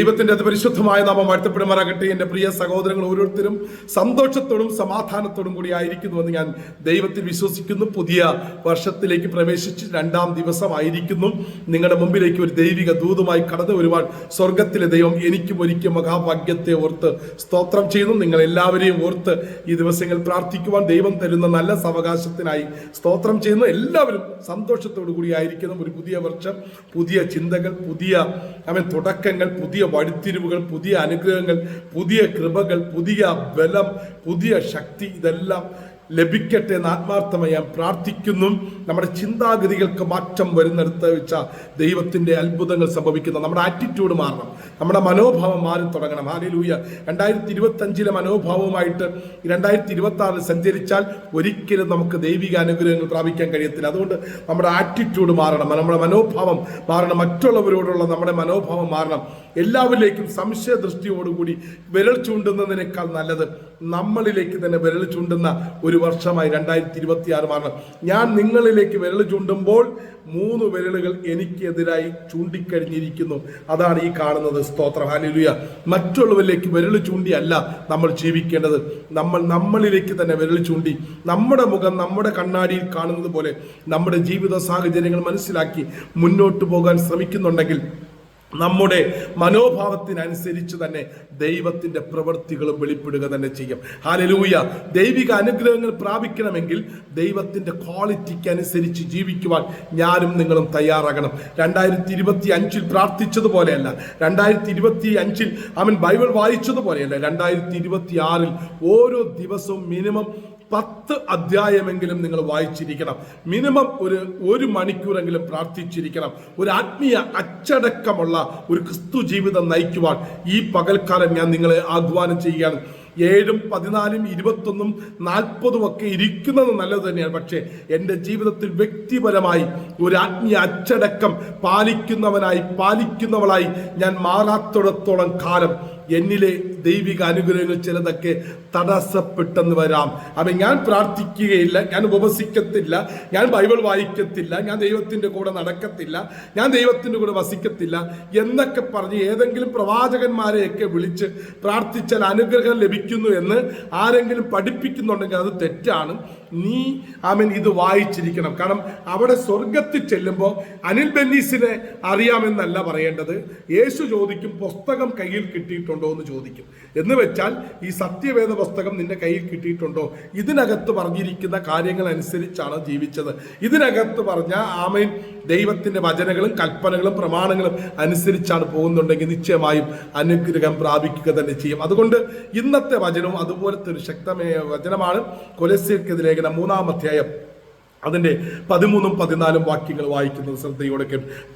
ദൈവത്തിന്റെ അതിപരിശുദ്ധമായ നാമം വാഴ്ത്തപ്പെടുമാറാകട്ടെ. എന്റെ പ്രിയ സഹോദരങ്ങൾ ഓരോരുത്തരും സന്തോഷത്തോടും സമാധാനത്തോടും കൂടി ആയിരിക്കുന്നുവെന്ന് ഞാൻ ദൈവത്തിൽ വിശ്വസിക്കുന്നു. പുതിയ വർഷത്തിലേക്ക് പ്രവേശിച്ച് രണ്ടാം ദിവസമായിരിക്കുന്നു. നിങ്ങളുടെ മുമ്പിലേക്ക് ഒരു ദൈവിക ദൂതുമായി കടന്നു വരുവാൻ സ്വർഗത്തിലെ ദൈവം എനിക്കും ഒരിക്കൽ മഹാഭാഗ്യത്തെ ഓർത്ത് സ്തോത്രം ചെയ്യുന്നു. നിങ്ങൾ എല്ലാവരെയും ഓർത്ത് ഈ ദിവസങ്ങൾ പ്രാർത്ഥിക്കുവാൻ ദൈവം തരുന്ന നല്ല സാവകാശത്തിനായി സ്തോത്രം ചെയ്യുന്നു. എല്ലാവരും സന്തോഷത്തോടു കൂടി ആയിരിക്കുന്നു. ഒരു പുതിയ വർഷം പുതിയ ചിന്തകൾ പുതിയ അവൻ തുടക്കങ്ങൾ പുതിയ വഴിത്തിരിവുകൾ പുതിയ അനുഗ്രഹങ്ങൾ പുതിയ കൃപകൾ പുതിയ ബലം പുതിയ ശക്തി ഇതെല്ലാം ലഭിക്കട്ടെ എന്ന് ആത്മാർത്ഥമായി ഞാൻ പ്രാർത്ഥിക്കുന്നു. നമ്മുടെ ചിന്താഗതികൾക്ക് മാറ്റം വരുന്നിടത്ത് വെച്ച ദൈവത്തിന്റെ അത്ഭുതങ്ങൾ സംഭവിക്കുന്നു. നമ്മുടെ ആറ്റിറ്റ്യൂഡ് മാറണം. നമ്മുടെ മനോഭാവം മാറി തുടങ്ങണം. ഹാലിലൂയ രണ്ടായിരത്തി ഇരുപത്തി അഞ്ചിലെ മനോഭാവവുമായിട്ട് രണ്ടായിരത്തി ഇരുപത്തി ആറിൽ സഞ്ചരിച്ചാൽ ഒരിക്കലും നമുക്ക് ദൈവിക അനുഗ്രഹങ്ങൾ പ്രാപിക്കാൻ കഴിയത്തില്ല. അതുകൊണ്ട് നമ്മുടെ ആറ്റിറ്റ്യൂഡ് മാറണം. നമ്മുടെ മനോഭാവം മാറണം. മറ്റുള്ളവരോടുള്ള നമ്മുടെ മനോഭാവം മാറണം. എല്ലാവരിലേക്കും സംശയ ദൃഷ്ടിയോടുകൂടി വിരൽ ചൂണ്ടുന്നതിനേക്കാൾ നല്ലത് നമ്മളിലേക്ക് തന്നെ വിരൽ ചൂണ്ടുന്ന ഒരു വർഷമായി രണ്ടായിരത്തി ഇരുപത്തി ആറ് മാറണം. ഞാൻ നിങ്ങളിലേക്ക് വിരൽ ചൂണ്ടുമ്പോൾ മൂന്ന് വിരലുകൾ എനിക്കെതിരായി ചൂണ്ടിക്കഴിഞ്ഞിരിക്കുന്നു. അതാണ് ഈ കാണുന്നത് സ്തോത്രം. ഹാലിലുയ മറ്റുള്ളവരിലേക്ക് വിരൽ ചൂണ്ടിയല്ല നമ്മൾ ജീവിക്കേണ്ടത്. നമ്മൾ നമ്മളിലേക്ക് തന്നെ വിരൽ ചൂണ്ടി നമ്മുടെ മുഖം നമ്മുടെ കണ്ണാടിയിൽ കാണുന്നത് പോലെ നമ്മുടെ ജീവിത സാഹചര്യങ്ങൾ മനസ്സിലാക്കി മുന്നോട്ട് പോകാൻ ശ്രമിക്കുന്നുണ്ടെങ്കിൽ നമ്മുടെ മനോഭാവത്തിനനുസരിച്ച് തന്നെ ദൈവത്തിന്റെ പ്രവൃത്തികളും വെളിപ്പെടുക തന്നെ ചെയ്യും. ഹാലലൂയ ദൈവിക അനുഗ്രഹങ്ങൾ പ്രാപിക്കണമെങ്കിൽ ദൈവത്തിന്റെ ക്വാളിറ്റിക്ക് അനുസരിച്ച് ജീവിക്കുവാൻ ഞാനും നിങ്ങളും തയ്യാറാകണം. രണ്ടായിരത്തി ഇരുപത്തി അഞ്ചിൽ പ്രാർത്ഥിച്ചതുപോലെയല്ല. രണ്ടായിരത്തി ഇരുപത്തി അഞ്ചിൽ അവൻ ബൈബിൾ വായിച്ചതുപോലെയല്ല. രണ്ടായിരത്തി ഇരുപത്തി ആറിൽ ഓരോ ദിവസവും മിനിമം പത്ത് അധ്യായമെങ്കിലും നിങ്ങൾ വായിച്ചിരിക്കണം. മിനിമം ഒരു ഒരു മണിക്കൂറെങ്കിലും പ്രാർത്ഥിച്ചിരിക്കണം. ഒരു ആത്മീയ അച്ചടക്കമുള്ള ഒരു ക്രിസ്തു ജീവിതം നയിക്കുവാൻ ഈ പകൽക്കാലം ഞാൻ നിങ്ങളെ ആഹ്വാനം ചെയ്യുകയാണ്. ഏഴും പതിനാലും ഇരുപത്തൊന്നും നാൽപ്പതും ഒക്കെ ഇരിക്കുന്നത് നല്ലത് തന്നെയാണ്. പക്ഷേ എന്റെ ജീവിതത്തിൽ വ്യക്തിപരമായി ഒരു ആത്മീയ അച്ചടക്കം പാലിക്കുന്നവനായി പാലിക്കുന്നവളായി ഞാൻ മാറാത്തിടത്തോളം കാലം എന്നിലെ ദൈവിക അനുഗ്രഹങ്ങൾ ചിലതൊക്കെ തടസ്സപ്പെട്ടെന്ന് വരാം. അപ്പം ഞാൻ പ്രാർത്ഥിക്കുകയില്ല ഞാൻ ഉപവസിക്കത്തില്ല ഞാൻ ബൈബിൾ വായിക്കത്തില്ല ഞാൻ ദൈവത്തിന്റെ കൂടെ നടക്കത്തില്ല ഞാൻ ദൈവത്തിന്റെ കൂടെ വസിക്കത്തില്ല എന്നൊക്കെ പറഞ്ഞ് ഏതെങ്കിലും പ്രവാചകന്മാരെയൊക്കെ വിളിച്ച് പ്രാർത്ഥിച്ചാൽ അനുഗ്രഹം ലഭിക്കുന്നു എന്ന് ആരെങ്കിലും പഠിപ്പിക്കുന്നുണ്ടെങ്കിൽ അത് തെറ്റാണ്. നീ ആമൻ ഇത് വായിച്ചിരിക്കണം. കാരണം അവിടെ സ്വർഗത്തിൽ ചെല്ലുമ്പോൾ അനിൽ ബെന്നീസിനെ അറിയാമെന്നല്ല പറയേണ്ടത്. യേശു ചോദിക്കും പുസ്തകം കയ്യിൽ കിട്ടിയിട്ടുണ്ടോ? എന്ന് ചോദിക്കും. എന്ന് വെച്ചാൽ ഈ സത്യവേദ പുസ്തകം നിന്റെ കയ്യിൽ കിട്ടിയിട്ടുണ്ടോ? ഇതിനകത്ത് പറഞ്ഞിരിക്കുന്ന കാര്യങ്ങൾ അനുസരിച്ചാണ് ജീവിച്ചത്. ഇതിനകത്ത് പറഞ്ഞ ആമയൻ ദൈവത്തിന്റെ വചനങ്ങളും കൽപ്പനകളും പ്രമാണങ്ങളും അനുസരിച്ചാണ് പോകുന്നുണ്ടെങ്കിൽ നിശ്ചയമായും അനുഗ്രഹം പ്രാപിക്കുക തന്നെ ചെയ്യും. അതുകൊണ്ട് ഇന്നത്തെ വചനവും അതുപോലത്തെ ഒരു ശക്തമായ വചനമാണ് കൊലസ്യക്കെതിരെ ലേഖനം മൂന്നാം അധ്യായം. അതിന്റെ പതിമൂന്നും പതിനാലും വാക്യങ്ങൾ വായിക്കുന്നത് ശ്രദ്ധയോടെ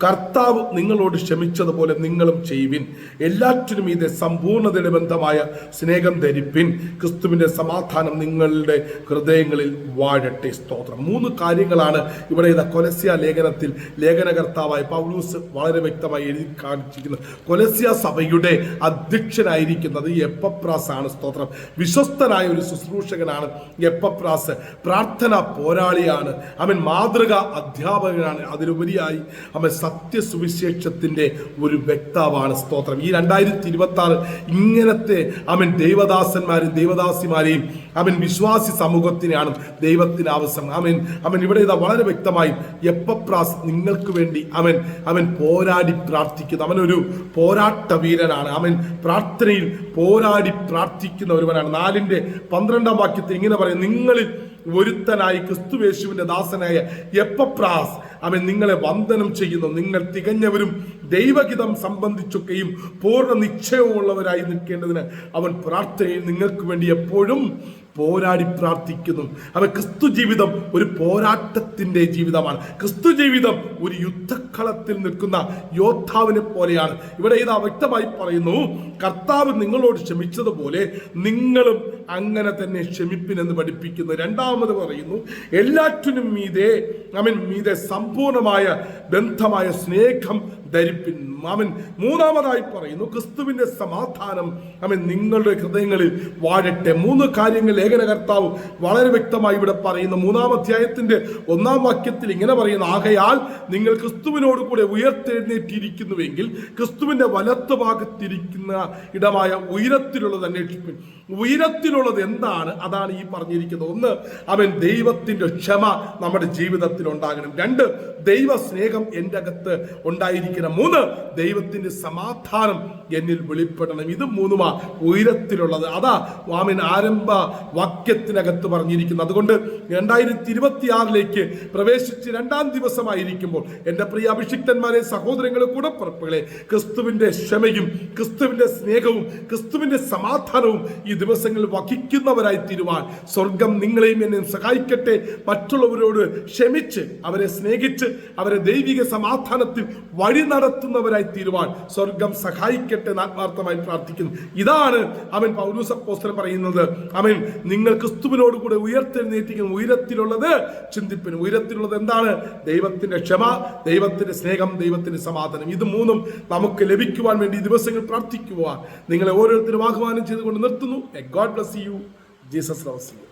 കർത്താവ് നിങ്ങളോട് ക്ഷമിച്ചതുപോലെ നിങ്ങളും ചെയ്യുവിൻ. എല്ലാറ്റിനും ഇത് സമ്പൂർണതയുടെ ബന്ധമായ സ്നേഹം ധരിപ്പിൻ. ക്രിസ്തുവിന്റെ സമാധാനം നിങ്ങളുടെ ഹൃദയങ്ങളിൽ വാഴട്ടെ. സ്തോത്രം. മൂന്ന് കാര്യങ്ങളാണ് ഇവിടെ ഇതാ കൊലസ്യ ലേഖനത്തിൽ ലേഖനകർത്താവായ പൗലൂസ് വളരെ വ്യക്തമായി എഴുതി കാണിച്ചിരിക്കുന്നത്. കൊലസ്യ സഭയുടെ അധ്യക്ഷനായിരിക്കുന്നത് എപ്പപ്രാസ് ആണ് സ്തോത്രം. വിശ്വസ്തനായ ഒരു ശുശ്രൂഷകനാണ് എപ്പപ്രാസ്. പ്രാർത്ഥന പോരാളിയാണ് അവൻ മാതൃക അധ്യാപകനാണ്. അതിലുപരിയായി അവൻ സത്യസുവിശേഷത്തിന്റെ ഒരു വ്യക്താവാണ്. സ്തോത്രം. ഈ രണ്ടായിരത്തി ഇരുപത്തി ആറ് ഇങ്ങനത്തെ അവൻ ദൈവദാസന്മാരും ദൈവദാസിമാരെയും അവൻ വിശ്വാസി സമൂഹത്തിനെയാണ് ദൈവത്തിന് ആവശ്യം. അവൻ അവൻ ഇവിടെ ഇതാ വളരെ വ്യക്തമായി എപ്പപ്രാസ് നിങ്ങൾക്ക് വേണ്ടി അവൻ അവൻ പോരാടി പ്രാർത്ഥിക്കുന്നു. അവനൊരു പോരാട്ട വീരനാണ്. അവൻ പ്രാർത്ഥനയിൽ പോരാടി പ്രാർത്ഥിക്കുന്ന ഒരുവനാണ്. നാലിന്റെ പന്ത്രണ്ടാം വാക്യത്തിൽ ഇങ്ങനെ പറയും നിങ്ങളിൽ ഒരുത്തനായി ക്രിസ്തുവേശുവിന്റെ ദാസനായ എപ്പപ്രാസ് അവൻ നിങ്ങളെ വന്ദനം ചെയ്യുന്നു. നിങ്ങൾ തികഞ്ഞവരും ദൈവഹിതം സംബന്ധിച്ചൊക്കെയും പൂർണ നിശ്ചയമുള്ളവരായി നിൽക്കേണ്ടതിന് അവൻ പ്രാർത്ഥനയിൽ നിങ്ങൾക്ക് വേണ്ടി എപ്പോഴും പോരാടി പ്രാർത്ഥിക്കുന്നു. അവ ക്രിസ്തു ജീവിതം ഒരു പോരാട്ടത്തിന്റെ ജീവിതമാണ്. ക്രിസ്തു ജീവിതം ഒരു യുദ്ധക്കളത്തിൽ നിൽക്കുന്ന യോദ്ധാവിനെ പോലെയാണ്. ഇവിടെ ഇത് വ്യക്തമായി പറയുന്നു കർത്താവ് നിങ്ങളോട് ക്ഷമിച്ചതുപോലെ നിങ്ങളും അങ്ങനെ തന്നെ ക്ഷമിപ്പിനെന്ന് പഠിപ്പിക്കുന്നു. രണ്ടാമത് പറയുന്നു എല്ലാറ്റിനും മീതെ അവൻ മീതെ സമ്പൂർണമായ ബന്ധമായ സ്നേഹം ധരിപ്പിൻ അവൻ മൂന്നാമതായി പറയുന്നു ക്രിസ്തുവിന്റെ സമാധാനം അവൻ നിങ്ങളുടെ ഹൃദയങ്ങളിൽ വാഴട്ടെ. മൂന്ന് കാര്യങ്ങൾ ലേഖനകർത്താവ് വളരെ വ്യക്തമായി ഇവിടെ പറയുന്നു. മൂന്നാം അധ്യായത്തിന്റെ ഒന്നാം വാക്യത്തിൽ ഇങ്ങനെ പറയുന്നു ആകയാൽ നിങ്ങൾ ക്രിസ്തുവിനോട് കൂടെ ഉയർത്തെഴുന്നേറ്റിരിക്കുന്നുവെങ്കിൽ ക്രിസ്തുവിന്റെ വലത്ത് ഭാഗത്തിരിക്കുന്ന ഇടമായ ഉയരത്തിലുള്ളത് അന്വേഷിപ്പിൻ. ഉയരത്തിലുള്ളത് എന്താണ്? അതാണ് ഈ പറഞ്ഞിരിക്കുന്നത്. ഒന്ന് അവൻ ദൈവത്തിന്റെ ക്ഷമ നമ്മുടെ ജീവിതത്തിൽ ഉണ്ടാകണം. രണ്ട് ദൈവ സ്നേഹം എന്റെ അകത്ത് ഉണ്ടായിരിക്കണം. മൂന്ന് ദൈവത്തിന്റെ സമാധാനം എന്നിൽ വെളിപ്പെടണം. ഇത് മൂന്നുമാ ഉയരത്തിലുള്ളത്. അതാ വാമിൻ ആരംഭ വാക്യത്തിനകത്ത് പറഞ്ഞിരിക്കുന്നത് അതുകൊണ്ട് രണ്ടായിരത്തി ഇരുപത്തിയാറിലേക്ക് പ്രവേശിച്ച് രണ്ടാം ദിവസമായിരിക്കുമ്പോൾ എന്റെ പ്രിയ അഭിഷിക്തന്മാരെ സഹോദരങ്ങളെ കൂടപ്പുറപ്പുകളെ ക്രിസ്തുവിന്റെ ക്ഷമയും ക്രിസ്തുവിന്റെ സ്നേഹവും ക്രിസ്തുവിന്റെ സമാധാനവും ഈ ദിവസങ്ങളിൽ വഹിക്കുന്നവരായി തീരുവാൻ സ്വർഗം നിങ്ങളെയും എന്നെയും സഹായിക്കട്ടെ. മറ്റുള്ളവരോട് ക്ഷമിച്ച് അവരെ സ്നേഹിച്ച് അവരെ ദൈവിക സമാധാനത്തിൽ വഴി നടത്തുന്നവരായി തീരുവാൻ സ്വർഗം സഹായിക്കട്ടെ ആത്മാർത്ഥമായി പ്രാർത്ഥിക്കുന്നു. ഇതാണ് അവൻ പൗരൂസപ്പോസ്റ്റർ പറയുന്നത്. അവൻ നിങ്ങൾ ക്രിസ്തുവിനോട് കൂടെ ഉയർത്തെഴുന്നേറ്റിരിക്കുന്ന. ഉയരത്തിലുള്ളത് ചിന്തിപ്പിന്. ഉയരത്തിലുള്ളത് എന്താണ്? ദൈവത്തിന്റെ ക്ഷമ ദൈവത്തിന്റെ സ്നേഹം ദൈവത്തിന്റെ സമാധാനം. ഇത് മൂന്നും നമുക്ക് ലഭിക്കുവാൻ വേണ്ടി ദിവസങ്ങൾ പ്രാർത്ഥിക്കുവാൻ. നിങ്ങളെ ഓരോരുത്തരും ആഹ്വാനം ചെയ്തുകൊണ്ട് നിർത്തുന്നു. God bless you Jesus loves you